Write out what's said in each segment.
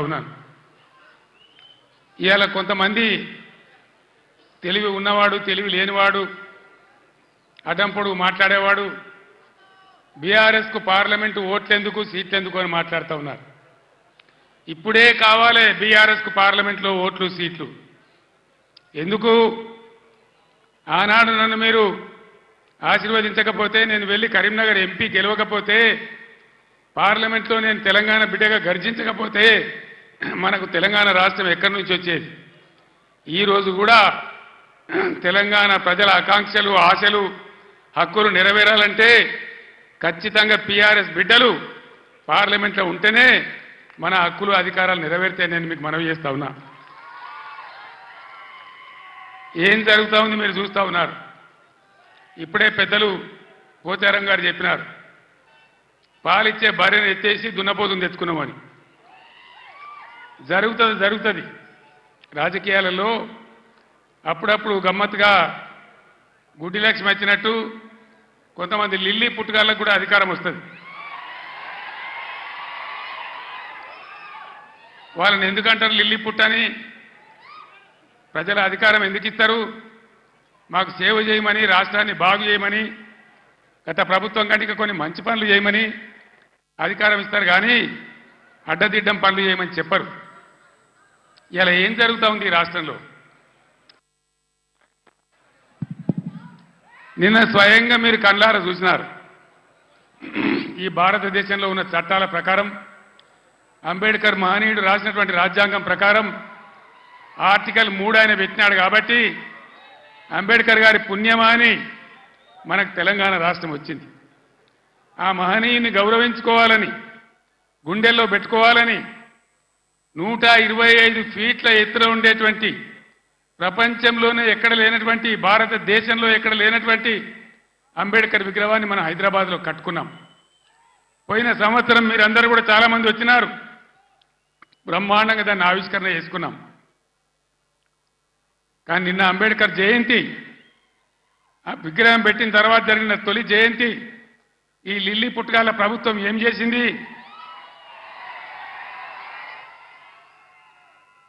ఉన్నాను ఇవాళ కొంతమంది తెలివి ఉన్నవాడు తెలివి లేనివాడు అడంపొడుగు మాట్లాడేవాడు బీఆర్ఎస్కు పార్లమెంటు ఓట్లెందుకు సీట్లెందుకు అని మాట్లాడుతూ ఉన్నారు. ఇప్పుడే కావాలి బీఆర్ఎస్కు పార్లమెంట్లో ఓట్లు సీట్లు. ఎందుకు? ఆనాడు నన్ను మీరు ఆశీర్వదించకపోతే నేను వెళ్ళి కరీంనగర్ ఎంపీ గెలవకపోతే పార్లమెంట్లో నేను తెలంగాణ బిడ్డగా గర్జించకపోతే మనకు తెలంగాణ రాష్ట్రం ఎక్కడి నుంచి వచ్చేది? ఈ రోజు కూడా తెలంగాణ ప్రజల ఆకాంక్షలు ఆశలు హక్కులు నెరవేరాలంటే ఖచ్చితంగా పీఆర్ఎస్ బిడ్డలు పార్లమెంట్లో ఉంటేనే మన హక్కులు అధికారాలు నెరవేరితే నేను మీకు మనవి చేస్తా ఉన్నా. ఏం జరుగుతా ఉంది మీరు చూస్తా ఉన్నారు. ఇప్పుడే పెద్దలు పోచారం గారు చెప్పినారు. పాలిచ్చే భార్యను ఎత్తేసి దున్నపోతుని తెచ్చుకున్నామని. జరుగుతుంది జరుగుతుంది. రాజకీయాలలో అప్పుడప్పుడు గమ్మత్తుగా గుడ్డి లక్ష్మి వచ్చినట్టు కొంతమంది లిల్లీ పుట్టుగాళ్ళకు కూడా అధికారం వస్తుంది. వాళ్ళని ఎందుకంటారు లిల్లీ పుట్టని ప్రజల అధికారం ఎందుకు ఇస్తారు? మాకు సేవ చేయమని రాష్ట్రాన్ని బాగు చేయమని గత ప్రభుత్వం కంటే కొన్ని మంచి పనులు చేయమని అధికారం ఇస్తారు కానీ అడ్డదిడ్డం పనులు చేయమని చెప్పరు. ఇలా ఏం జరుగుతూ ఉంది ఈ రాష్ట్రంలో? నిన్న స్వయంగా మీరు కళ్ళార చూసినారు. ఈ భారతదేశంలో ఉన్న చట్టాల ప్రకారం అంబేద్కర్ మహనీయుడు రాసినటువంటి రాజ్యాంగం ప్రకారం ఆర్టికల్ మూడు ఆయన పెట్టినాడు కాబట్టి అంబేద్కర్ గారి పుణ్యమా అని మనకు తెలంగాణ రాష్ట్రం వచ్చింది. ఆ మహనీయుని గౌరవించుకోవాలని గుండెల్లో పెట్టుకోవాలని నూట ఇరవై ఐదు ఫీట్ల ఎత్తున ఉండేటువంటి ప్రపంచంలోనే ఎక్కడ లేనటువంటి భారతదేశంలో ఎక్కడ లేనటువంటి అంబేద్కర్ విగ్రహాన్ని మనం హైదరాబాద్లో కట్టుకున్నాం. పోయిన సంవత్సరం మీరందరూ కూడా చాలామంది వచ్చినారు. బ్రహ్మాండంగా దాన్ని ఆవిష్కరణ చేసుకున్నాం. కానీ నిన్న అంబేద్కర్ జయంతి ఆ విగ్రహం పెట్టిన తర్వాత జరిగిన తొలి జయంతి ఈ లిల్లీ పుట్టగాల ప్రభుత్వం ఏం చేసింది?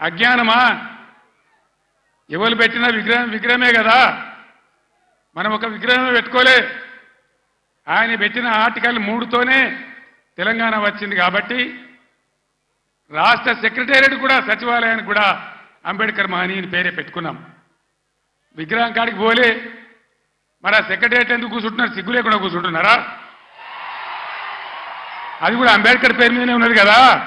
అజ్ఞానమా? ఎవరు పెట్టిన విగ్రహం విగ్రహమే కదా. మనం ఒక విగ్రహం పెట్టుకోలే. ఆయన పెట్టిన ఆర్టికల్ మూడుతోనే తెలంగాణ వచ్చింది కాబట్టి రాష్ట్ర సెక్రటేరియట్ కూడా సచివాలయానికి కూడా అంబేద్కర్ మహనీయుని పేరే పెట్టుకున్నాం. విగ్రహం కాడికి పోలే. మరి ఆ సెక్రటేరియట్ ఎందుకు కూర్చుంటున్నారు? సిగ్గు లేకుండా కూర్చుంటున్నారా? అది కూడా అంబేద్కర్ పేరు మీదనే ఉన్నది కదా.